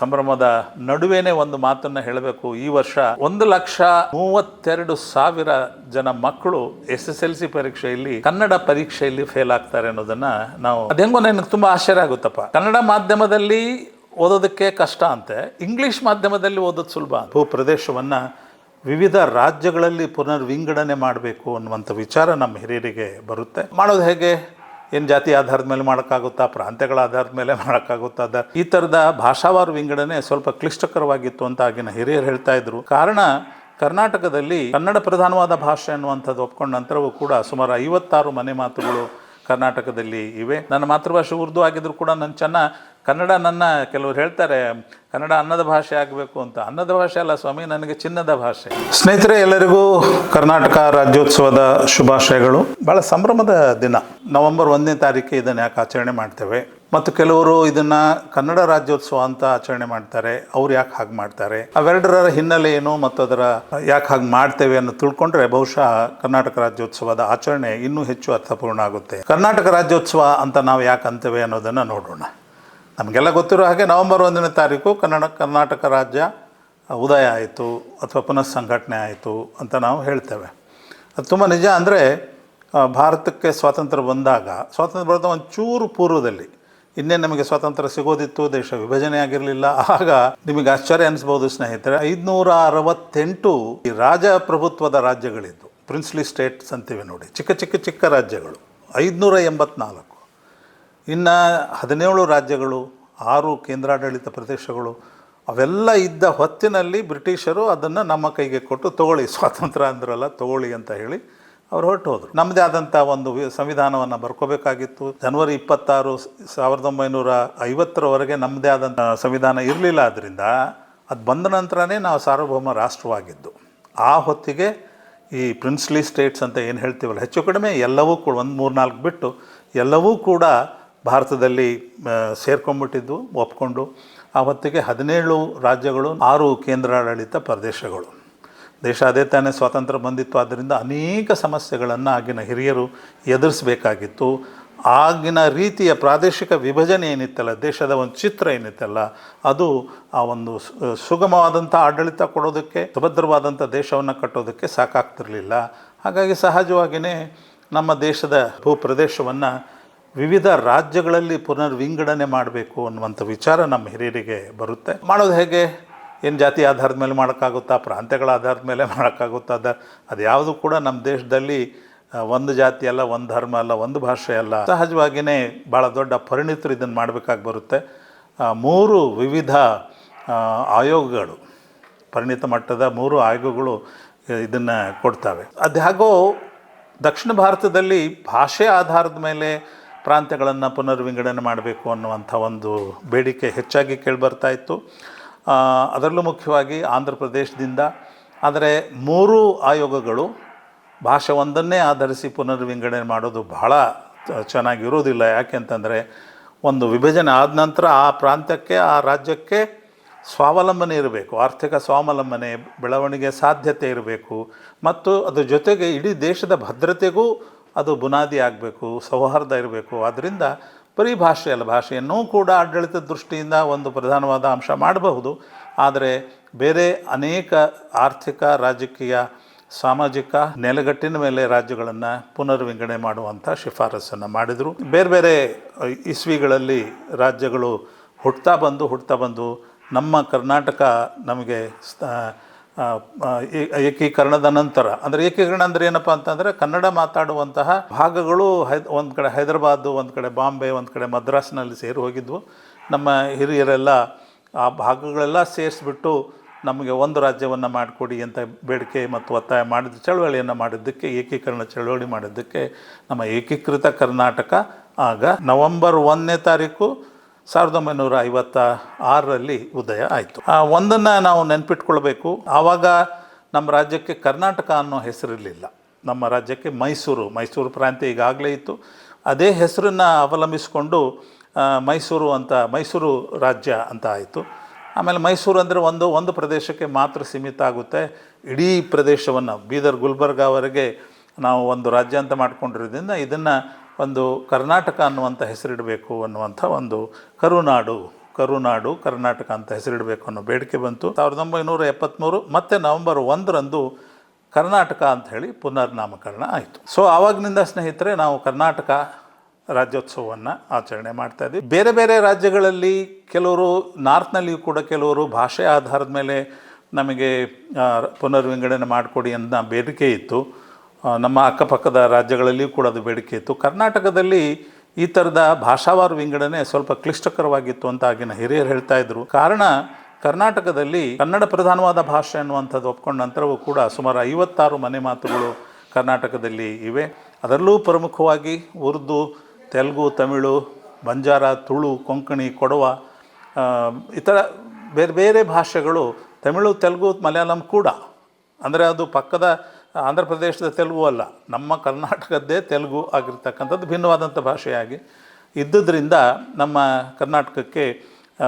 ಸಂಭ್ರಮದ ನಡುವೆನೆ ಒಂದು ಮಾತನ್ನ ಹೇಳಬೇಕು. ಈ ವರ್ಷ ಒಂದು ಲಕ್ಷ ಮೂವತ್ತೆರಡು ಸಾವಿರ ಜನ ಮಕ್ಕಳು ಎಸ್ ಎಸ್ ಎಲ್ ಸಿ ಪರೀಕ್ಷೆಯಲ್ಲಿ ಕನ್ನಡ ಪರೀಕ್ಷೆಯಲ್ಲಿ ಫೇಲ್ ಆಗ್ತಾರೆ ಅನ್ನೋದನ್ನ ನಾವು ಅದೆಂಗೋ ನನಗೆ ತುಂಬಾ ಆಶ್ಚರ್ಯ ಆಗುತ್ತಪ್ಪ. ಕನ್ನಡ ಮಾಧ್ಯಮದಲ್ಲಿ ಓದೋದಕ್ಕೆ ಕಷ್ಟ ಅಂತೆ, ಇಂಗ್ಲಿಷ್ ಮಾಧ್ಯಮದಲ್ಲಿ ಓದೋದು ಸುಲಭ ಭೂ ಪ್ರದೇಶವನ್ನ ವಿವಿಧ ರಾಜ್ಯಗಳಲ್ಲಿ ಪುನರ್ವಿಂಗಡಣೆ ಮಾಡಬೇಕು ಅನ್ನುವಂಥ ವಿಚಾರ ನಮ್ಮ ಹಿರಿಯರಿಗೆ ಬರುತ್ತೆ. ಮಾಡೋದು ಹೇಗೆ? ಏನು ಜಾತಿ ಆಧಾರದ ಮೇಲೆ ಮಾಡೋಕ್ಕಾಗುತ್ತಾ, ಪ್ರಾಂತ್ಯಗಳ ಆಧಾರದ ಮೇಲೆ ಮಾಡೋಕ್ಕಾಗುತ್ತಾ ಈ ಥರದ ಭಾಷಾವಾರು ವಿಂಗಡಣೆ ಸ್ವಲ್ಪ ಕ್ಲಿಷ್ಟಕರವಾಗಿತ್ತು ಅಂತ ಆಗಿನ ಹಿರಿಯರು ಹೇಳ್ತಾ ಇದ್ರು. ಕಾರಣ, ಕರ್ನಾಟಕದಲ್ಲಿ ಕನ್ನಡ ಪ್ರಧಾನವಾದ ಭಾಷೆ ಅನ್ನುವಂಥದ್ದು ಒಪ್ಕೊಂಡ ನಂತರವೂ ಕೂಡ ಸುಮಾರು ಐವತ್ತಾರು ಮನೆ ಮಾತುಗಳು ಕರ್ನಾಟಕದಲ್ಲಿ ಇವೆ. ನನ್ನ ಮಾತೃಭಾಷೆ ಉರ್ದು ಆಗಿದ್ರು ಕೂಡ ನನ್ನ ಚೆನ್ನ ಕನ್ನಡ ನನ್ನ ಕೆಲವರು ಹೇಳ್ತಾರೆ ಕನ್ನಡ ಅನ್ನದ ಭಾಷೆ ಆಗಬೇಕು ಅಂತ. ಅನ್ನದ ಭಾಷೆ ಅಲ್ಲ ಸ್ವಾಮಿ ನನಗೆ ಚಿನ್ನದ ಭಾಷೆ. ಸ್ನೇಹಿತರೆ ಎಲ್ಲರಿಗೂ ಕರ್ನಾಟಕ ರಾಜ್ಯೋತ್ಸವದ ಶುಭಾಶಯಗಳು. ಬಹಳ ಸಂಭ್ರಮದ ದಿನ. ನವೆಂಬರ್ ಒಂದನೇ ತಾರೀಕು ಇದನ್ನು ಯಾಕೆ ಆಚರಣೆ ಮಾಡ್ತೇವೆ? ಮತ್ತು ಕೆಲವರು ಇದನ್ನ ಕನ್ನಡ ರಾಜ್ಯೋತ್ಸವ ಅಂತ ಆಚರಣೆ ಮಾಡ್ತಾರೆ. ಅವ್ರು ಯಾಕೆ ಹಾಗೆ ಮಾಡ್ತಾರೆ? ಅವೆರಡರ ಹಿನ್ನೆಲೆ ಏನು ಮತ್ತು ಅದರ ಯಾಕೆ ಹಾಗೆ ಮಾಡ್ತೇವೆ ಅನ್ನು ತಿಳ್ಕೊಂಡ್ರೆ ಬಹುಶಃ ಕರ್ನಾಟಕ ರಾಜ್ಯೋತ್ಸವದ ಆಚರಣೆ ಇನ್ನೂ ಹೆಚ್ಚು ಅರ್ಥಪೂರ್ಣ ಆಗುತ್ತೆ. ಕರ್ನಾಟಕ ರಾಜ್ಯೋತ್ಸವ ಅಂತ ನಾವು ಯಾಕೆ ಅಂತೇವೆ ಅನ್ನೋದನ್ನು ನೋಡೋಣ. ನಮಗೆಲ್ಲ ಗೊತ್ತಿರೋ ಹಾಗೆ ನವೆಂಬರ್ ಒಂದನೇ ತಾರೀಕು ಕನ್ನಡ, ಕರ್ನಾಟಕ ರಾಜ್ಯ ಉದಯ ಆಯಿತು ಅಥವಾ ಪುನಃ ಸಂಘಟನೆ ಆಯಿತು ಅಂತ ನಾವು ಹೇಳ್ತೇವೆ. ಅದು ತುಂಬ ನಿಜ ಅಂದರೆ ಭಾರತಕ್ಕೆ ಸ್ವಾತಂತ್ರ್ಯ ಬಂದಾಗ, ಸ್ವಾತಂತ್ರ್ಯ ಬರೋದ ಒಂದು ಚೂರು ಪೂರ್ವದಲ್ಲಿ ಇನ್ನೇ ನಮಗೆ ಸ್ವಾತಂತ್ರ್ಯ ಸಿಗೋದಿತ್ತು, ದೇಶ ವಿಭಜನೆ ಆಗಿರಲಿಲ್ಲ. ಆಗ ನಿಮಗೆ ಆಶ್ಚರ್ಯ ಅನಿಸ್ಬೋದು ಸ್ನೇಹಿತರೆ ಐದುನೂರ ಅರವತ್ತೆಂಟು ಈ ರಾಜಪ್ರಭುತ್ವದ ರಾಜ್ಯಗಳಿದ್ದು ಪ್ರಿನ್ಸ್ಲಿ ಸ್ಟೇಟ್ಸ್ ಅಂತೀವಿ ನೋಡಿ, ಚಿಕ್ಕ ಚಿಕ್ಕ ಚಿಕ್ಕ ರಾಜ್ಯಗಳು ಐದುನೂರ ಎಂಬತ್ನಾಲ್ಕು ಇನ್ನು ಹದಿನೇಳು ರಾಜ್ಯಗಳು, ಆರು ಕೇಂದ್ರಾಡಳಿತ ಪ್ರದೇಶಗಳು, ಅವೆಲ್ಲ ಇದ್ದ ಹೊತ್ತಿನಲ್ಲಿ ಬ್ರಿಟಿಷರು ಅದನ್ನು ನಮ್ಮ ಕೈಗೆ ಕೊಟ್ಟು ತಗೊಳ್ಳಿ, ಸ್ವಾತಂತ್ರ್ಯ ಅಂದ್ರಲ್ಲ ತಗೊಳ್ಳಿ ಅಂತ ಹೇಳಿ ಅವ್ರು ಹೊರಟು ಹೋದರು ನಮ್ಮದೇ ಆದಂಥ ಒಂದು ಸಂವಿಧಾನವನ್ನು ಬರ್ಕೋಬೇಕಾಗಿತ್ತು. ಜನವರಿ ಇಪ್ಪತ್ತಾರು ಸಾವಿರದ ಒಂಬೈನೂರ ಐವತ್ತರವರೆಗೆ ನಮ್ಮದೇ ಆದಂಥ ಸಂವಿಧಾನ ಇರಲಿಲ್ಲ ಆದ್ದರಿಂದ ಅದು ಬಂದ ನಂತರನೇ ನಾವು ಸಾರ್ವಭೌಮ ರಾಷ್ಟ್ರವಾಗಿದ್ದು. ಆ ಹೊತ್ತಿಗೆ ಈ ಪ್ರಿನ್ಸ್ಲಿ ಸ್ಟೇಟ್ಸ್ ಅಂತ ಏನು ಹೇಳ್ತೀವಲ್ಲ, ಹೆಚ್ಚು ಕಡಿಮೆ ಎಲ್ಲವೂ ಕೂಡ ಒಂದು ಮೂರು ನಾಲ್ಕು ಬಿಟ್ಟು ಎಲ್ಲವೂ ಕೂಡ ಭಾರತದಲ್ಲಿ ಸೇರ್ಕೊಂಡ್ಬಿಟ್ಟಿದ್ದು, ಒಪ್ಕೊಂಡು ಆ ಹೊತ್ತಿಗೆ ಹದಿನೇಳು ರಾಜ್ಯಗಳು, ಆರು ಕೇಂದ್ರಾಡಳಿತ ಪ್ರದೇಶಗಳು. ದೇಶ ಅದೇ ತಾನೇ ಸ್ವಾತಂತ್ರ್ಯ ಬಂದಿತ್ತು. ಆದ್ದರಿಂದ ಅನೇಕ ಸಮಸ್ಯೆಗಳನ್ನು ಆಗಿನ ಹಿರಿಯರು ಎದುರಿಸಬೇಕಾಗಿತ್ತು. ಆಗಿನ ರೀತಿಯ ಪ್ರಾದೇಶಿಕ ವಿಭಜನೆ ಏನಿತ್ತಲ್ಲ, ದೇಶದ ಒಂದು ಚಿತ್ರ ಏನಿತ್ತಲ್ಲ, ಅದು ಆ ಒಂದು ಸುಗಮವಾದಂಥ ಆಡಳಿತ ಕೊಡೋದಕ್ಕೆ, ಸುಭದ್ರವಾದಂಥ ದೇಶವನ್ನು ಕಟ್ಟೋದಕ್ಕೆ ಸಾಕಾಗ್ತಿರಲಿಲ್ಲ. ಹಾಗಾಗಿ ಸಹಜವಾಗಿಯೇ ನಮ್ಮ ದೇಶದ ಭೂ ಪ್ರದೇಶವನ್ನು ವಿವಿಧ ರಾಜ್ಯಗಳಲ್ಲಿ ಪುನರ್ವಿಂಗಡಣೆ ಮಾಡಬೇಕು ಅನ್ನುವಂಥ ವಿಚಾರ ನಮ್ಮ ಹಿರಿಯರಿಗೆ ಬರುತ್ತೆ. ಮಾಡೋದು ಹೇಗೆ? ಏನು ಜಾತಿ ಆಧಾರದ ಮೇಲೆ ಮಾಡೋಕ್ಕಾಗುತ್ತಾ? ಪ್ರಾಂತ್ಯಗಳ ಆಧಾರದ ಮೇಲೆ ಮಾಡೋಕ್ಕಾಗುತ್ತಾ? ಅದ ಅದು ಯಾವುದು ಕೂಡ ನಮ್ಮ ದೇಶದಲ್ಲಿ ಒಂದು ಜಾತಿ ಅಲ್ಲ, ಒಂದು ಧರ್ಮ ಅಲ್ಲ, ಒಂದು ಭಾಷೆ ಅಲ್ಲ. ಸಹಜವಾಗಿಯೇ ಭಾಳ ದೊಡ್ಡ ಪರಿಣಿತರು ಇದನ್ನು ಮಾಡಬೇಕಾಗಿ ಬರುತ್ತೆ. ಮೂರು ವಿವಿಧ ಆಯೋಗಗಳು, ಪರಿಣಿತ ಮಟ್ಟದ ಮೂರು ಆಯೋಗಗಳು ಇದನ್ನು ಕೊಡ್ತವೆ. ಅದ್ಯಾಗೋ ದಕ್ಷಿಣ ಭಾರತದಲ್ಲಿ ಭಾಷೆ ಆಧಾರದ ಮೇಲೆ ಪ್ರಾಂತ್ಯಗಳನ್ನು ಪುನರ್ವಿಂಗಡಣೆ ಮಾಡಬೇಕು ಅನ್ನುವಂಥ ಒಂದು ಬೇಡಿಕೆ ಹೆಚ್ಚಾಗಿ ಕೇಳಿಬರ್ತಾ ಇತ್ತು. ಅದರಲ್ಲೂ ಮುಖ್ಯವಾಗಿ ಆಂಧ್ರ ಪ್ರದೇಶದಿಂದ. ಆದರೆ ಮೂರು ಆಯೋಗಗಳು ಭಾಷೆ ಒಂದನ್ನೇ ಆಧರಿಸಿ ಪುನರ್ವಿಂಗಡಣೆ ಮಾಡೋದು ಬಹಳ ಚೆನ್ನಾಗಿರೋದಿಲ್ಲ. ಯಾಕೆಂತಂದರೆ ಒಂದು ವಿಭಜನೆ ಆದ ನಂತರ ಆ ಪ್ರಾಂತ್ಯಕ್ಕೆ, ಆ ರಾಜ್ಯಕ್ಕೆ ಸ್ವಾವಲಂಬನೆ ಇರಬೇಕು. ಆರ್ಥಿಕ ಸ್ವಾವಲಂಬನೆ, ಬೆಳವಣಿಗೆ ಸಾಧ್ಯತೆ ಇರಬೇಕು. ಮತ್ತು ಅದ್ರ ಜೊತೆಗೆ ಇಡೀ ದೇಶದ ಭದ್ರತೆಗೂ ಅದು ಬುನಾದಿ ಆಗಬೇಕು, ಸೌಹಾರ್ದ ಇರಬೇಕು. ಆದ್ದರಿಂದ ಬರೀ ಭಾಷೆ ಅಲ್ಲ, ಭಾಷೆಯನ್ನೂ ಕೂಡ ಆಡಳಿತದ ದೃಷ್ಟಿಯಿಂದ ಒಂದು ಪ್ರಧಾನವಾದ ಅಂಶ ಮಾಡಬಹುದು. ಆದರೆ ಬೇರೆ ಅನೇಕ ಆರ್ಥಿಕ, ರಾಜಕೀಯ, ಸಾಮಾಜಿಕ ನೆಲೆಗಟ್ಟಿನ ಮೇಲೆ ರಾಜ್ಯಗಳನ್ನು ಪುನರ್ವಿಂಗಡಣೆ ಮಾಡುವಂಥ ಶಿಫಾರಸನ್ನು ಮಾಡಿದರು. ಬೇರೆ ಬೇರೆ ಇಸ್ವಿಗಳಲ್ಲಿ ರಾಜ್ಯಗಳು ಹುಟ್ತಾ ಬಂದು ಹುಟ್ತಾ ಬಂದು ನಮ್ಮ ಕರ್ನಾಟಕ ನಮಗೆ ಏಕೀಕರಣದ ನಂತರ, ಅಂದರೆ ಏಕೀಕರಣ ಅಂದರೆ ಏನಪ್ಪ ಅಂತಂದರೆ ಕನ್ನಡ ಮಾತಾಡುವಂತಹ ಭಾಗಗಳು ಹೈ, ಒಂದು ಕಡೆ ಹೈದರಾಬಾದ್, ಒಂದು ಕಡೆ ಬಾಂಬೆ, ಒಂದು ಕಡೆ ಮದ್ರಾಸ್ನಲ್ಲಿ ಸೇರಿ ಹೋಗಿದ್ವು. ನಮ್ಮ ಹಿರಿಯರೆಲ್ಲ ಆ ಭಾಗಗಳೆಲ್ಲ ಸೇರಿಸ್ಬಿಟ್ಟು ನಮಗೆ ಒಂದು ರಾಜ್ಯವನ್ನು ಮಾಡಿಕೊಡಿ ಅಂತ ಬೇಡಿಕೆ ಮತ್ತು ಒತ್ತಾಯ ಮಾಡಿದ ಚಳವಳಿಯನ್ನು ಮಾಡಿದ್ದಕ್ಕೆ, ಏಕೀಕರಣ ಚಳವಳಿ ಮಾಡಿದ್ದಕ್ಕೆ ನಮ್ಮ ಏಕೀಕೃತ ಕರ್ನಾಟಕ ಆಗ ನವಂಬರ್ ಒಂದನೇ ತಾರೀಕು ಸಾವಿರದ ಒಂಬೈನೂರ ಐವತ್ತ ಆರರಲ್ಲಿ ಉದಯ ಆಯಿತು. ಒಂದನ್ನು ನಾವು ನೆನ್ಪಿಟ್ಕೊಳ್ಬೇಕು. ಆವಾಗ ನಮ್ಮ ರಾಜ್ಯಕ್ಕೆ ಕರ್ನಾಟಕ ಅನ್ನೋ ಹೆಸರಿರಲಿಲ್ಲ. ನಮ್ಮ ರಾಜ್ಯಕ್ಕೆ ಮೈಸೂರು ಮೈಸೂರು ಪ್ರಾಂತ್ಯ ಈಗಾಗಲೇ ಇತ್ತು. ಅದೇ ಹೆಸರನ್ನು ಅವಲಂಬಿಸಿಕೊಂಡು ಮೈಸೂರು ಅಂತ, ಮೈಸೂರು ರಾಜ್ಯ ಅಂತ ಆಯಿತು. ಆಮೇಲೆ ಮೈಸೂರು ಅಂದರೆ ಒಂದು ಒಂದು ಪ್ರದೇಶಕ್ಕೆ ಮಾತ್ರ ಸೀಮಿತ ಆಗುತ್ತೆ. ಇಡೀ ಪ್ರದೇಶವನ್ನು, ಬೀದರ್ ಗುಲ್ಬರ್ಗಾವರೆಗೆ ನಾವು ಒಂದು ರಾಜ್ಯ ಅಂತ ಮಾಡ್ಕೊಂಡಿರೋದ್ರಿಂದ ಇದನ್ನು ಒಂದು ಕರ್ನಾಟಕ ಅನ್ನುವಂಥ ಹೆಸರಿಡಬೇಕು ಅನ್ನುವಂಥ ಒಂದು ಕರುನಾಡು ಕರುನಾಡು, ಕರ್ನಾಟಕ ಅಂತ ಹೆಸರಿಡಬೇಕು ಅನ್ನೋ ಬೇಡಿಕೆ ಬಂತು. ಸಾವಿರದ ಒಂಬೈನೂರ ಎಪ್ಪತ್ತ್ಮೂರು ಮತ್ತು ನವಂಬರ್ ಒಂದರಂದು ಕರ್ನಾಟಕ ಅಂತ ಹೇಳಿ ಪುನರ್ನಾಮಕರಣ ಆಯಿತು. ಸೊ ಆವಾಗಿನಿಂದ ಸ್ನೇಹಿತರೆ, ನಾವು ಕರ್ನಾಟಕ ರಾಜ್ಯೋತ್ಸವವನ್ನು ಆಚರಣೆ ಮಾಡ್ತಾ ಇದ್ದೀವಿ. ಬೇರೆ ಬೇರೆ ರಾಜ್ಯಗಳಲ್ಲಿ ಕೆಲವರು ನಾರ್ತ್ನಲ್ಲಿಯೂ ಕೂಡ ಕೆಲವರು ಭಾಷೆ ಆಧಾರದ ಮೇಲೆ ನಮಗೆ ಪುನರ್ವಿಂಗಡಣೆ ಮಾಡಿಕೊಡಿ ಅಂತ ಬೇಡಿಕೆ ಇತ್ತು. ನಮ್ಮ ಅಕ್ಕಪಕ್ಕದ ರಾಜ್ಯಗಳಲ್ಲಿಯೂ ಕೂಡ ಅದು ಬೇಡಿಕೆ ಇತ್ತು. ಕರ್ನಾಟಕದಲ್ಲಿ ಈ ಥರದ ಭಾಷಾವಾರು ವಿಂಗಡಣೆ ಸ್ವಲ್ಪ ಕ್ಲಿಷ್ಟಕರವಾಗಿತ್ತು ಅಂತ ಆಗಿನ ಹಿರಿಯರು ಹೇಳ್ತಾ ಇದ್ರು. ಕಾರಣ, ಕರ್ನಾಟಕದಲ್ಲಿ ಕನ್ನಡ ಪ್ರಧಾನವಾದ ಭಾಷೆ ಅನ್ನುವಂಥದ್ದು ಒಪ್ಕೊಂಡ ನಂತರವೂ ಕೂಡ ಸುಮಾರು ಐವತ್ತಾರು ಮನೆ ಮಾತುಗಳು ಕರ್ನಾಟಕದಲ್ಲಿ ಇವೆ. ಅದರಲ್ಲೂ ಪ್ರಮುಖವಾಗಿ ಉರ್ದು, ತೆಲುಗು, ತಮಿಳು, ಬಂಜಾರ, ತುಳು, ಕೊಂಕಣಿ, ಕೊಡವ ಇತರ ಬೇರೆ ಬೇರೆ ಭಾಷೆಗಳು ತಮಿಳು, ತೆಲುಗು, ಮಲಯಾಳಂ ಕೂಡ. ಅಂದರೆ ಅದು ಪಕ್ಕದ ಆಂಧ್ರ ಪ್ರದೇಶದ ತೆಲುಗು ಅಲ್ಲ, ನಮ್ಮ ಕರ್ನಾಟಕದ್ದೇ ತೆಲುಗು ಆಗಿರ್ತಕ್ಕಂಥದ್ದು ಭಿನ್ನವಾದಂಥ ಭಾಷೆಯಾಗಿ. ಇದ್ದುದರಿಂದ ನಮ್ಮ ಕರ್ನಾಟಕಕ್ಕೆ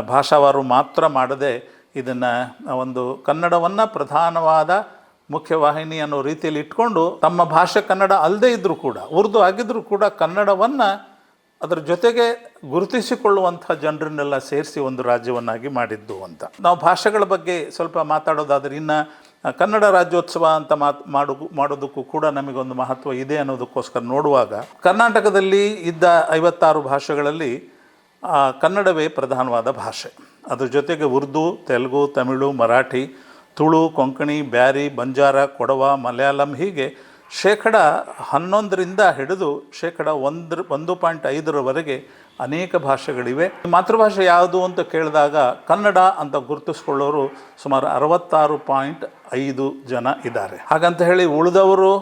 ಭಾಷಾವಾರು ಮಾತ್ರ ಮಾಡದೆ ಇದನ್ನು ಒಂದು ಕನ್ನಡವನ್ನು ಪ್ರಧಾನವಾದ ಮುಖ್ಯವಾಹಿನಿ ಅನ್ನೋ ರೀತಿಯಲ್ಲಿ ಇಟ್ಕೊಂಡು ತಮ್ಮ ಭಾಷೆ ಕನ್ನಡ ಅಲ್ಲದೇ ಇದ್ದರೂ ಕೂಡ, ಉರ್ದು ಆಗಿದ್ದರೂ ಕೂಡ ಕನ್ನಡವನ್ನು ಅದರ ಜೊತೆಗೆ ಗುರುತಿಸಿಕೊಳ್ಳುವಂಥ ಜನರನ್ನೆಲ್ಲ ಸೇರಿಸಿ ಒಂದು ರಾಜ್ಯವನ್ನಾಗಿ ಮಾಡಿದ್ದು ಅಂತ. ನಾವು ಭಾಷೆಗಳ ಬಗ್ಗೆ ಸ್ವಲ್ಪ ಮಾತಾಡೋದಾದ್ರೆ ಇನ್ನು ಕನ್ನಡ ರಾಜ್ಯೋತ್ಸವ ಅಂತ ಮಾತು ಮಾಡು ಮಾಡೋದಕ್ಕೂ ಕೂಡ ನಮಗೊಂದು ಮಹತ್ವ ಇದೆ ಅನ್ನೋದಕ್ಕೋಸ್ಕರ ನೋಡುವಾಗ ಕರ್ನಾಟಕದಲ್ಲಿ ಇದ್ದ ಐವತ್ತಾರು ಭಾಷೆಗಳಲ್ಲಿ ಕನ್ನಡವೇ ಪ್ರಧಾನವಾದ ಭಾಷೆ. ಅದ್ರ ಜೊತೆಗೆ ಉರ್ದು, ತೆಲುಗು, ತಮಿಳು, ಮರಾಠಿ, ತುಳು, ಕೊಂಕಣಿ, ಬ್ಯಾರಿ, ಬಂಜಾರ, ಕೊಡವ, ಮಲಯಾಳಂ ಹೀಗೆ ಶೇಕಡ ಹನ್ನೊಂದರಿಂದ ಹಿಡಿದು ಶೇಕಡ ಒಂದ್ರ, ಒಂದು ಪಾಯಿಂಟ್ ಐದರವರೆಗೆ ಅನೇಕ ಭಾಷೆಗಳಿವೆ. ಮಾತೃಭಾಷೆ ಯಾವುದು ಅಂತ ಕೇಳಿದಾಗ ಕನ್ನಡ ಅಂತ ಗುರುತಿಸ್ಕೊಳ್ಳೋರು ಸುಮಾರು ಅರವತ್ತಾರು ಪಾಯಿಂಟ್ ಐದು ಜನ ಇದ್ದಾರೆ. ಹಾಗಂತ ಹೇಳಿ ಉಳಿದವರು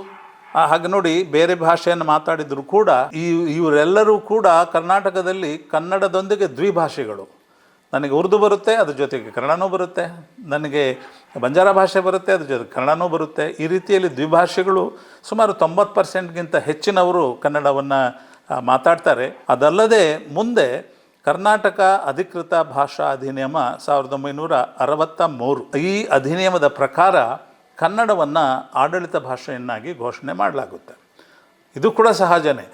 ಹಾಗೆ ನೋಡಿ ಬೇರೆ ಭಾಷೆಯನ್ನು ಮಾತಾಡಿದರೂ ಕೂಡ ಈ ಇವರೆಲ್ಲರೂ ಕೂಡ ಕರ್ನಾಟಕದಲ್ಲಿ ಕನ್ನಡದೊಂದಿಗೆ ದ್ವಿಭಾಷೆಗಳು. ನನಗೆ ಉರ್ದು ಬರುತ್ತೆ, ಅದ್ರ ಜೊತೆಗೆ ಕನ್ನಡನೂ ಬರುತ್ತೆ. ನನಗೆ ಬಂಜಾರ ಭಾಷೆ ಬರುತ್ತೆ, ಅದ್ರ ಜೊತೆ ಕನ್ನಡನೂ ಬರುತ್ತೆ. ಈ ರೀತಿಯಲ್ಲಿ ದ್ವಿಭಾಷೆಗಳು ಸುಮಾರು ತೊಂಬತ್ತು ಪರ್ಸೆಂಟ್ಗಿಂತ ಹೆಚ್ಚಿನವರು ಕನ್ನಡವನ್ನು ಮಾತಾಡ್ತಾರೆ. ಅದಲ್ಲದೆ ಮುಂದೆ ಕರ್ನಾಟಕ ಅಧಿಕೃತ ಭಾಷಾ ಅಧಿನಿಯಮ ಸಾವಿರದ ಒಂಬೈನೂರ ಅರವತ್ತ ಮೂರು ಈ ಅಧಿನಿಯಮದ ಪ್ರಕಾರ ಕನ್ನಡವನ್ನು ಆಡಳಿತ ಭಾಷೆಯನ್ನಾಗಿ ಘೋಷಣೆ ಮಾಡಲಾಗುತ್ತೆ. ಇದು ಕೂಡ ಸಹಜನೇ.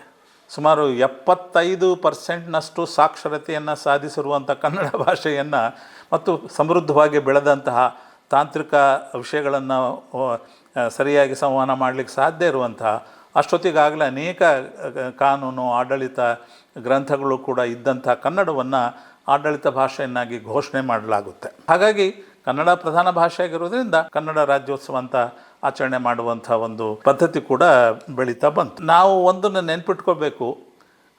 ಸುಮಾರು ಎಪ್ಪತ್ತೈದು ಪರ್ಸೆಂಟ್ನಷ್ಟು ಸಾಕ್ಷರತೆಯನ್ನು ಸಾಧಿಸಿರುವಂಥ ಕನ್ನಡ ಭಾಷೆಯನ್ನು ಮತ್ತು ಸಮೃದ್ಧವಾಗಿ ಬೆಳೆದಂತಹ ತಾಂತ್ರಿಕ ವಿಷಯಗಳನ್ನು ಸರಿಯಾಗಿ ಸಂವಹನ ಮಾಡಲಿಕ್ಕೆ ಸಾಧ್ಯ ಇರುವಂತಹ ಅಷ್ಟೊತ್ತಿಗಾಗಲೇ ಅನೇಕ ಕಾನೂನು, ಆಡಳಿತ ಗ್ರಂಥಗಳು ಕೂಡ ಇದ್ದಂಥ ಕನ್ನಡವನ್ನು ಆಡಳಿತ ಭಾಷೆಯನ್ನಾಗಿ ಘೋಷಣೆ ಮಾಡಲಾಗುತ್ತೆ. ಹಾಗಾಗಿ ಕನ್ನಡ ಪ್ರಧಾನ ಭಾಷೆಯಾಗಿರೋದ್ರಿಂದ ಕನ್ನಡ ರಾಜ್ಯೋತ್ಸವ ಅಂತ ಆಚರಣೆ ಮಾಡುವಂಥ ಒಂದು ಪದ್ಧತಿ ಕೂಡ ಬೆಳೀತಾ ಬಂತು. ನಾವು ಒಂದನ್ನು ನೆನ್ಪಿಟ್ಕೋಬೇಕು.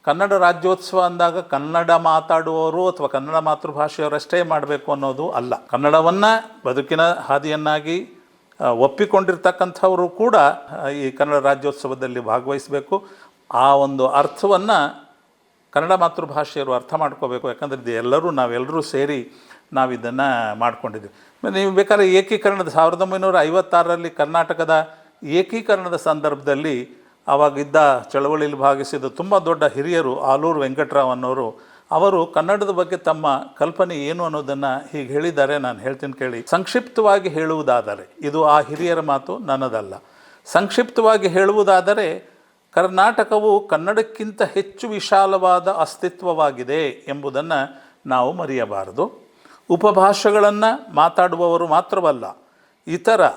ಕನ್ನಡ ರಾಜ್ಯೋತ್ಸವ ಅಂದಾಗ ಕನ್ನಡ ಮಾತಾಡುವವರು ಅಥವಾ ಕನ್ನಡ ಮಾತೃಭಾಷೆಯವರಷ್ಟೇ ಮಾಡಬೇಕು ಅನ್ನೋದು ಅಲ್ಲ. ಕನ್ನಡವನ್ನು ಬದುಕಿನ ಹಾದಿಯನ್ನಾಗಿ ಒಪ್ಪಿಕೊಂಡಿರ್ತಕ್ಕಂಥವರು ಕೂಡ ಈ ಕನ್ನಡ ರಾಜ್ಯೋತ್ಸವದಲ್ಲಿ ಭಾಗವಹಿಸಬೇಕು. ಆ ಒಂದು ಅರ್ಥವನ್ನು ಕನ್ನಡ ಮಾತೃಭಾಷೆಯವರು ಅರ್ಥ ಮಾಡ್ಕೋಬೇಕು. ಯಾಕಂದರೆ ಇದು ಎಲ್ಲರೂ, ನಾವೆಲ್ಲರೂ ಸೇರಿ ನಾವು ಇದನ್ನು ಮಾಡ್ಕೊಂಡಿದ್ದೀವಿ ನೀವು ಬೇಕಾದ್ರೆ ಏಕೀಕರಣದ ಸಾವಿರದ ಒಂಬೈನೂರ ಐವತ್ತಾರರಲ್ಲಿ ಕರ್ನಾಟಕದ ಏಕೀಕರಣದ ಸಂದರ್ಭದಲ್ಲಿ ಆವಾಗಿದ್ದ ಚಳವಳಿಯಲ್ಲಿ ಭಾಗಿಸಿದ ತುಂಬ ದೊಡ್ಡ ಹಿರಿಯರು ಆಲೂರು ವೆಂಕಟರಾವ್ ಅನ್ನೋರು ಅವರು ಕನ್ನಡದ ಬಗ್ಗೆ ತಮ್ಮ ಕಲ್ಪನೆ ಏನು ಅನ್ನೋದನ್ನು ಹೀಗೆ ಹೇಳಿದ್ದಾರೆ, ನಾನು ಹೇಳ್ತೀನಿ ಕೇಳಿ. ಸಂಕ್ಷಿಪ್ತವಾಗಿ ಹೇಳುವುದಾದರೆ, ಇದು ಆ ಹಿರಿಯರ ಮಾತು, ನನ್ನದಲ್ಲ. ಸಂಕ್ಷಿಪ್ತವಾಗಿ ಹೇಳುವುದಾದರೆ, ಕರ್ನಾಟಕವು ಕನ್ನಡಕ್ಕಿಂತ ಹೆಚ್ಚು ವಿಶಾಲವಾದ ಅಸ್ತಿತ್ವವಾಗಿದೆ ಎಂಬುದನ್ನು ನಾವು ಮರೆಯಬಾರದು. ಉಪಭಾಷೆಗಳನ್ನು ಮಾತಾಡುವವರು ಮಾತ್ರವಲ್ಲ, ಇತರ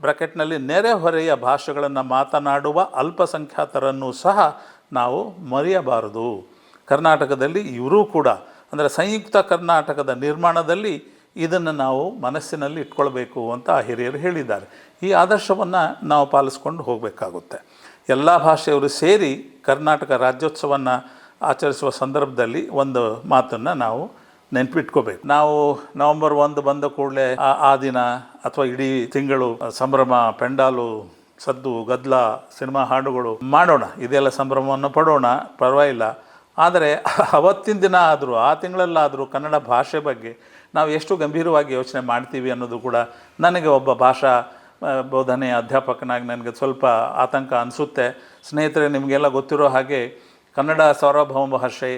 ಬ್ರಾಕೆಟ್ನಲ್ಲಿ ನೆರೆಹೊರೆಯ ಭಾಷೆಗಳನ್ನು ಮಾತನಾಡುವ ಅಲ್ಪಸಂಖ್ಯಾತರನ್ನು ಸಹ ನಾವು ಮರೆಯಬಾರದು. ಕರ್ನಾಟಕದಲ್ಲಿ ಇವರೂ ಕೂಡ, ಅಂದರೆ ಸಂಯುಕ್ತ ಕರ್ನಾಟಕದ ನಿರ್ಮಾಣದಲ್ಲಿ ಇದನ್ನು ನಾವು ಮನಸ್ಸಿನಲ್ಲಿ ಇಟ್ಕೊಳ್ಬೇಕು ಅಂತ ಆ ಹಿರಿಯರು ಹೇಳಿದ್ದಾರೆ. ಈ ಆದರ್ಶವನ್ನು ನಾವು ಪಾಲಿಸ್ಕೊಂಡು ಹೋಗಬೇಕಾಗುತ್ತೆ. ಎಲ್ಲ ಭಾಷೆಯವರು ಸೇರಿ ಕರ್ನಾಟಕ ರಾಜ್ಯೋತ್ಸವವನ್ನು ಆಚರಿಸುವ ಸಂದರ್ಭದಲ್ಲಿ ಒಂದು ಮಾತನ್ನು ನಾವು ನೆನ್ಪಿಟ್ಕೋಬೇಕು. ನಾವು ನವೆಂಬರ್ ಒಂದು ಬಂದ ಕೂಡಲೇ ಆ- ದಿನ ಅಥವಾ ಇಡೀ ತಿಂಗಳು ಸಂಭ್ರಮ, ಪೆಂಡಾಲು, ಸದ್ದು ಗದ್ದಲ ಸಿನಿಮಾ ಹಾಡುಗಳು ಮಾಡೋಣ. ಇದೆಲ್ಲ ಸಂಭ್ರಮವನ್ನು ಪಡೋಣ. ಪರವಾಗಿಲ್ಲ. ಆದರೆ ಅವತ್ತಿನ ದಿನ ಆದರೂ, ಆ ತಿಂಗಳಲ್ಲಾದರೂ ಕನ್ನಡ ಭಾಷೆ ಬಗ್ಗೆ ನಾವು ಎಷ್ಟು ಗಂಭೀರವಾಗಿ ಯೋಚನೆ ಮಾಡ್ತೀವಿ ಅನ್ನೋದು ಕೂಡ ನನಗೆ ಒಬ್ಬ ಭಾಷಾ ಬೋಧನೆ ಅಧ್ಯಾಪಕನಾಗಿ ನನಗೆ ಸ್ವಲ್ಪ ಆತಂಕ ಅನಿಸುತ್ತೆ. ಸ್ನೇಹಿತರೆ, ನಿಮಗೆಲ್ಲ ಗೊತ್ತಿರೋ ಹಾಗೆ ಕನ್ನಡ ಸಾರ್ವಭೌಮ ಭಾಷೆ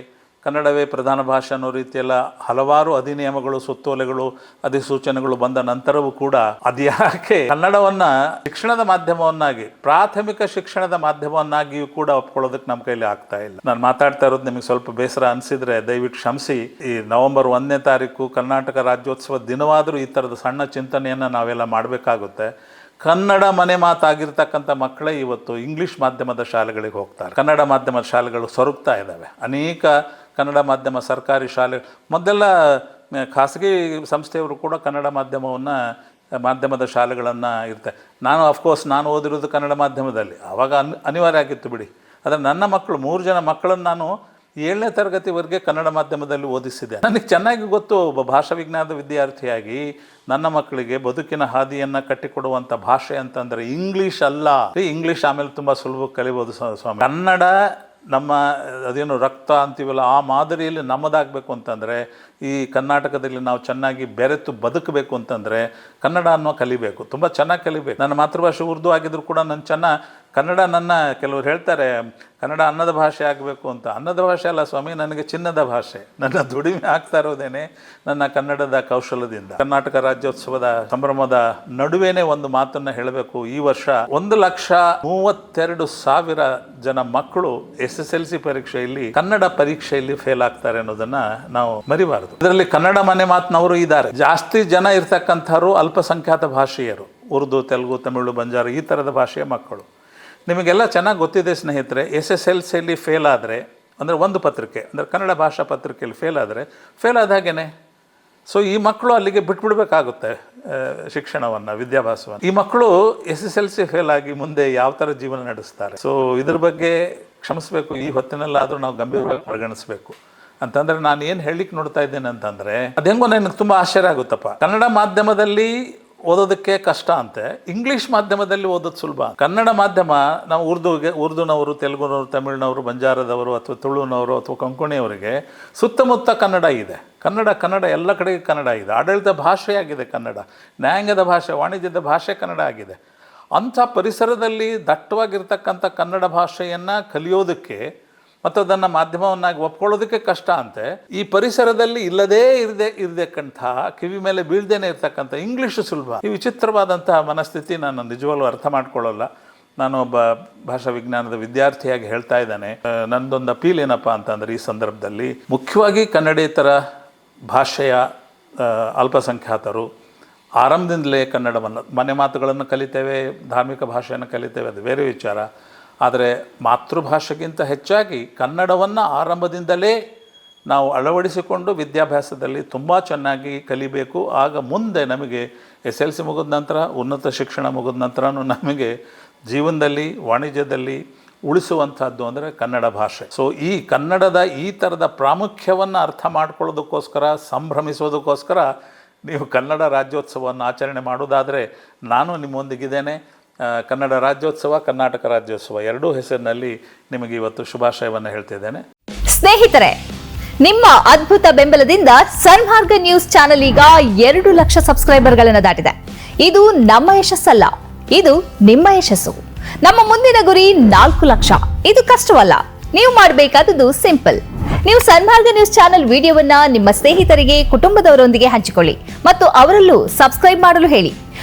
ಕನ್ನಡವೇ ಪ್ರಧಾನ ಭಾಷೆ ಅನ್ನೋ ರೀತಿಯೆಲ್ಲ ಹಲವಾರು ಅಧಿನಿಯಮಗಳು ಸುತ್ತೋಲೆಗಳು ಅಧಿಸೂಚನೆಗಳು ಬಂದ ನಂತರವೂ ಕೂಡ ಅದ್ಯಾಕೆ ಕನ್ನಡವನ್ನ ಶಿಕ್ಷಣದ ಮಾಧ್ಯಮವನ್ನಾಗಿ, ಪ್ರಾಥಮಿಕ ಶಿಕ್ಷಣದ ಮಾಧ್ಯಮವನ್ನಾಗಿಯೂ ಕೂಡ ಒಪ್ಕೊಳ್ಳೋದಕ್ಕೆ ನಮ್ಮ ಕೈಲಿ ಆಗ್ತಾ ಇಲ್ಲ. ನಾನು ಮಾತಾಡ್ತಾ ಇರೋದು ನಿಮಗೆ ಸ್ವಲ್ಪ ಬೇಸರ ಅನಿಸಿದ್ರೆ ದಯವಿಟ್ಟು ಕ್ಷಮಿಸಿ. ಈ ನವೆಂಬರ್ ಒಂದನೇ ತಾರೀಕು ಕರ್ನಾಟಕ ರಾಜ್ಯೋತ್ಸವ ದಿನವಾದರೂ ಈ ಥರದ ಸಣ್ಣ ಚಿಂತನೆಯನ್ನು ನಾವೆಲ್ಲ ಮಾಡಬೇಕಾಗುತ್ತೆ. ಕನ್ನಡ ಮನೆ ಮಾತಾಗಿರ್ತಕ್ಕಂಥ ಮಕ್ಕಳೇ ಇವತ್ತು ಇಂಗ್ಲೀಷ್ ಮಾಧ್ಯಮದ ಶಾಲೆಗಳಿಗೆ ಹೋಗ್ತಾರೆ. ಕನ್ನಡ ಮಾಧ್ಯಮದ ಶಾಲೆಗಳು ಸೊರಗ್ತಾ ಇದ್ದಾವೆ. ಅನೇಕ ಕನ್ನಡ ಮಾಧ್ಯಮ, ಸರ್ಕಾರಿ ಶಾಲೆ, ಮೊದಲೆಲ್ಲ ಖಾಸಗಿ ಸಂಸ್ಥೆಯವರು ಕೂಡ ಕನ್ನಡ ಮಾಧ್ಯಮವನ್ನು, ಮಾಧ್ಯಮದ ಶಾಲೆಗಳನ್ನು ಇರ್ತೆ, ನಾನು ಅಫ್ಕೋರ್ಸ್ ನಾನು ಓದಿರೋದು ಕನ್ನಡ ಮಾಧ್ಯಮದಲ್ಲಿ ಆವಾಗ ಅನ್, ಅನಿವಾರ್ಯ ಆಗಿತ್ತು ಬಿಡಿ, ಆದರೆ ನನ್ನ ಮಕ್ಕಳು ಮೂರು ಜನ ಮಕ್ಕಳನ್ನು ನಾನು ಏಳನೇ ತರಗತಿವರೆಗೆ ಕನ್ನಡ ಮಾಧ್ಯಮದಲ್ಲಿ ಓದಿಸಿದೆ ನನಗೆ ಚೆನ್ನಾಗಿ ಗೊತ್ತು, ಒಬ್ಬ ಭಾಷಾ ವಿಜ್ಞಾನದ ವಿದ್ಯಾರ್ಥಿಯಾಗಿ ನನ್ನ ಮಕ್ಕಳಿಗೆ ಬದುಕಿನ ಹಾದಿಯನ್ನು ಕಟ್ಟಿಕೊಡುವಂಥ ಭಾಷೆ ಅಂತಂದರೆ ಇಂಗ್ಲೀಷ್ ಅಲ್ಲ. ಇಂಗ್ಲೀಷ್ ಆಮೇಲೆ ತುಂಬ ಸುಲಭ ಕಲಿಬೋದು ಸ್ವಾಮಿ. ಕನ್ನಡ ನಮ್ಮ ಅದೇನು ರಕ್ತ ಅಂತೀವಲ್ಲ ಆ ಮಾದರಿಯಲ್ಲಿ ನಮ್ಮದಾಗಬೇಕು ಅಂತಂದರೆ ಈ ಕರ್ನಾಟಕದಲ್ಲಿ ನಾವು ಚೆನ್ನಾಗಿ ಬೆರೆತು ಬದುಕಬೇಕು ಅಂತಂದರೆ ಕನ್ನಡ ಅನ್ನೋ ಕಲಿಬೇಕು. ತುಂಬ ಚೆನ್ನಾಗಿ ಕಲಿಬೇಕು. ನನ್ನ ಮಾತೃಭಾಷೆ ಉರ್ದು ಆಗಿದ್ರು ಕೂಡ ನನ್ನ ಚೆನ್ನಾಗಿ ಕನ್ನಡ ನನ್ನ ಕೆಲವರು ಹೇಳ್ತಾರೆ, ಕನ್ನಡ ಅನ್ನದ ಭಾಷೆ ಆಗಬೇಕು ಅಂತ. ಅನ್ನದ ಭಾಷೆ ಅಲ್ಲ ಸ್ವಾಮಿ, ನನಗೆ ಚಿನ್ನದ ಭಾಷೆ. ನನ್ನ ದುಡಿಮೆ ಆಗ್ತಾ ಇರೋದೇನೆ ನನ್ನ ಕನ್ನಡದ ಕೌಶಲದಿಂದ. ಕರ್ನಾಟಕ ರಾಜ್ಯೋತ್ಸವದ ಸಂಭ್ರಮದ ನಡುವೆನೇ ಒಂದು ಮಾತನ್ನು ಹೇಳಬೇಕು. ಈ ವರ್ಷ ಒಂದು ಲಕ್ಷ ಮೂವತ್ತೆರಡು ಸಾವಿರ ಜನ ಮಕ್ಕಳು ಎಸ್ ಎಸ್ ಎಲ್ ಸಿ ಪರೀಕ್ಷೆಯಲ್ಲಿ ಕನ್ನಡ ಪರೀಕ್ಷೆಯಲ್ಲಿ ಫೇಲ್ ಆಗ್ತಾರೆ ಅನ್ನೋದನ್ನ ನಾವು ಮರಿಬಾರದು. ಇದರಲ್ಲಿ ಕನ್ನಡ ಮನೆ ಮಾತಿನವರು ಇದ್ದಾರೆ. ಜಾಸ್ತಿ ಜನ ಇರ್ತಕ್ಕಂಥವ್ರು ಅಲ್ಪಸಂಖ್ಯಾತ ಭಾಷೆಯರು. ಉರ್ದು, ತೆಲುಗು, ತಮಿಳು, ಬಂಜಾರು ಈ ಥರದ ಭಾಷೆಯ ಮಕ್ಕಳು. ನಿಮಗೆಲ್ಲ ಚೆನ್ನಾಗಿ ಗೊತ್ತಿದೆ ಸ್ನೇಹಿತರೆ, ಎಸ್ ಎಸ್ ಎಲ್ ಸಿಯಲ್ಲಿ ಫೇಲ್ ಆದರೆ, ಅಂದರೆ ಒಂದು ಪತ್ರಿಕೆ, ಅಂದರೆ ಕನ್ನಡ ಭಾಷಾ ಪತ್ರಿಕೆಯಲ್ಲಿ ಫೇಲ್ ಆದರೆ ಫೇಲ್ ಆದ ಹಾಗೇನೆ. ಸೊ ಈ ಮಕ್ಕಳು ಅಲ್ಲಿಗೆ ಬಿಟ್ಬಿಡ್ಬೇಕಾಗುತ್ತೆ ಶಿಕ್ಷಣವನ್ನು, ವಿದ್ಯಾಭ್ಯಾಸವನ್ನು. ಈ ಮಕ್ಕಳು S S L C fail ಆಗಿ ಮುಂದೆ ಯಾವ ಥರ ಜೀವನ ನಡೆಸ್ತಾರೆ? ಸೊ ಇದ್ರ ಬಗ್ಗೆ ಕ್ಷಮಿಸಬೇಕು. ಈ ಹೊತ್ತಿನಲ್ಲಾದರೂ ನಾವು ಗಂಭೀರವಾಗಿ ಪರಿಗಣಿಸಬೇಕು. ಅಂತಂದ್ರೆ ನಾನು ಏನು ಹೇಳಲಿಕ್ಕೆ ನೋಡ್ತಾ ಇದ್ದೇನೆ ಅಂತಂದ್ರೆ ಅದೆಂಗೋ ನನಗೆ ತುಂಬ ಆಶ್ಚರ್ಯ ಆಗುತ್ತಪ್ಪ. ಕನ್ನಡ ಮಾಧ್ಯಮದಲ್ಲಿ ಓದೋದಕ್ಕೆ ಕಷ್ಟ ಅಂತೆ ಇಂಗ್ಲಿಷ್ ಮಾಧ್ಯಮದಲ್ಲಿ ಓದೋದು ಸುಲಭ. ಕನ್ನಡ ಮಾಧ್ಯಮ, ನಾವು ಉರ್ದುಗೆ, ಉರ್ದುನವರು, ತೆಲುಗುನವರು, ತಮಿಳ್ನವರು, ಬಂಜಾರದವರು ಅಥವಾ ತುಳುನವರು ಅಥವಾ ಕೊಂಕಣಿಯವರಿಗೆ ಸುತ್ತಮುತ್ತ ಕನ್ನಡ ಇದೆ. ಕನ್ನಡ ಕನ್ನಡ, ಎಲ್ಲ ಕಡೆಗೆ ಕನ್ನಡ ಇದೆ. ಆಡಳಿತ ಭಾಷೆಯಾಗಿದೆ ಕನ್ನಡ. ನ್ಯಾಯಾಂಗದ ಭಾಷೆ, ವಾಣಿಜ್ಯದ ಭಾಷೆ ಕನ್ನಡ ಆಗಿದೆ. ಅಂಥ ಪರಿಸರದಲ್ಲಿ ದಟ್ಟವಾಗಿರ್ತಕ್ಕಂಥ ಕನ್ನಡ ಭಾಷೆಯನ್ನು ಕಲಿಯೋದಕ್ಕೆ ಮತ್ತು ಅದನ್ನು ಮಾಧ್ಯಮವನ್ನಾಗಿ ಒಪ್ಕೊಳ್ಳೋದಕ್ಕೆ ಕಷ್ಟ ಅಂತೆ. ಈ ಪರಿಸರದಲ್ಲಿ ಇಲ್ಲದೇ ಇರದೆ ಇರತಕ್ಕಂತಹ ಕಿವಿ ಮೇಲೆ ಬೀಳ್ದೇನೆ ಇರತಕ್ಕಂಥ ಇಂಗ್ಲೀಷು ಸುಲಭ. ಈ ವಿಚಿತ್ರವಾದಂತಹ ಮನಸ್ಥಿತಿ ನಾನು ನಿಜವಾಗ್ಲೂ ಅರ್ಥ ಮಾಡ್ಕೊಳ್ಳಲ್ಲ. ನಾನು ಒಬ್ಬ ಭಾಷಾ ವಿಜ್ಞಾನದ ವಿದ್ಯಾರ್ಥಿಯಾಗಿ ಹೇಳ್ತಾ ಇದ್ದಾನೆ. ನಂದೊಂದು ಅಪೀಲ್ ಏನಪ್ಪ ಅಂತಂದರೆ ಈ ಸಂದರ್ಭದಲ್ಲಿ ಮುಖ್ಯವಾಗಿ ಕನ್ನಡೇತರ ಭಾಷೆಯ ಅಲ್ಪಸಂಖ್ಯಾತರು ಆರಂಭದಿಂದಲೇ ಕನ್ನಡವನ್ನು, ಮನೆ ಮಾತುಗಳನ್ನು ಕಲಿತೇವೆ, ಧಾರ್ಮಿಕ ಭಾಷೆಯನ್ನು ಕಲಿತೇವೆ, ಅದು ಬೇರೆ ವಿಚಾರ. ಆದರೆ ಮಾತೃಭಾಷೆಗಿಂತ ಹೆಚ್ಚಾಗಿ ಕನ್ನಡವನ್ನು ಆರಂಭದಿಂದಲೇ ನಾವು ಅಳವಡಿಸಿಕೊಂಡು ವಿದ್ಯಾಭ್ಯಾಸದಲ್ಲಿ ತುಂಬ ಚೆನ್ನಾಗಿ ಕಲಿಬೇಕು. ಆಗ ಮುಂದೆ ನಮಗೆ ಎಸ್ ಎಲ್ ಸಿ ಮುಗಿದ ನಂತರ, ಉನ್ನತ ಶಿಕ್ಷಣ ಮುಗಿದ ನಂತರನೂ ನಮಗೆ ಜೀವನದಲ್ಲಿ, ವಾಣಿಜ್ಯದಲ್ಲಿ ಉಳಿಸುವಂಥದ್ದು ಅಂದರೆ ಕನ್ನಡ ಭಾಷೆ. ಸೊ ಈ ಕನ್ನಡದ ಈ ಥರದ ಪ್ರಾಮುಖ್ಯವನ್ನು ಅರ್ಥ ಮಾಡ್ಕೊಳ್ಳೋದಕ್ಕೋಸ್ಕರ ಸಂಭ್ರಮಿಸೋದಕ್ಕೋಸ್ಕರ ನೀವು ಕನ್ನಡ ರಾಜ್ಯೋತ್ಸವವನ್ನು ಆಚರಣೆ ಮಾಡೋದಾದರೆ ನಾನು ನಿಮ್ಮೊಂದಿಗಿದ್ದೇನೆ. ಕನ್ನಡ ರಾಜ್ಯೋತ್ಸವ, ಕರ್ನಾಟಕ ರಾಜ್ಯೋತ್ಸವ ಎರಡೂ ಹೆಸರಿನಲ್ಲಿ ನಿಮಗೆ ಇವತ್ತು ಶುಭಾಶಯವನ್ನು ಹೇಳ್ತಿದ್ದೇನೆ. ಸ್ನೇಹಿತರೆ, ನಿಮ್ಮ ಅದ್ಭುತ ಬೆಂಬಲದಿಂದ ಸನ್ಮಾರ್ಗ ನ್ಯೂಸ್ ಚಾನೆಲ್ ಈಗ ಎರಡು ಲಕ್ಷ ಸಬ್ಸ್ಕ್ರೈಬರ್ಗಳನ್ನು ದಾಟಿದೆ. ಇದು ನಮ್ಮ ಯಶಸ್ಸಲ್ಲ, ಇದು ನಿಮ್ಮ ಯಶಸ್ಸು. ನಮ್ಮ ಮುಂದಿನ ಗುರಿ ನಾಲ್ಕು ಲಕ್ಷ. ಇದು ಕಷ್ಟವಲ್ಲ, ನೀವು ಮಾಡಬೇಕಾದದ್ದು ಸಿಂಪಲ್. ನೀವು ಸನ್ಮಾರ್ಗ ನ್ಯೂಸ್ ಚಾನೆಲ್ ವಿಡಿಯೋವನ್ನ ನಿಮ್ಮ ಸ್ನೇಹಿತರಿಗೆ, ಕುಟುಂಬದವರೊಂದಿಗೆ ಹಂಚಿಕೊಳ್ಳಿ ಮತ್ತು ಅವರಲ್ಲೂ ಸಬ್ಸ್ಕ್ರೈಬ್ ಮಾಡಲು ಹೇಳಿ.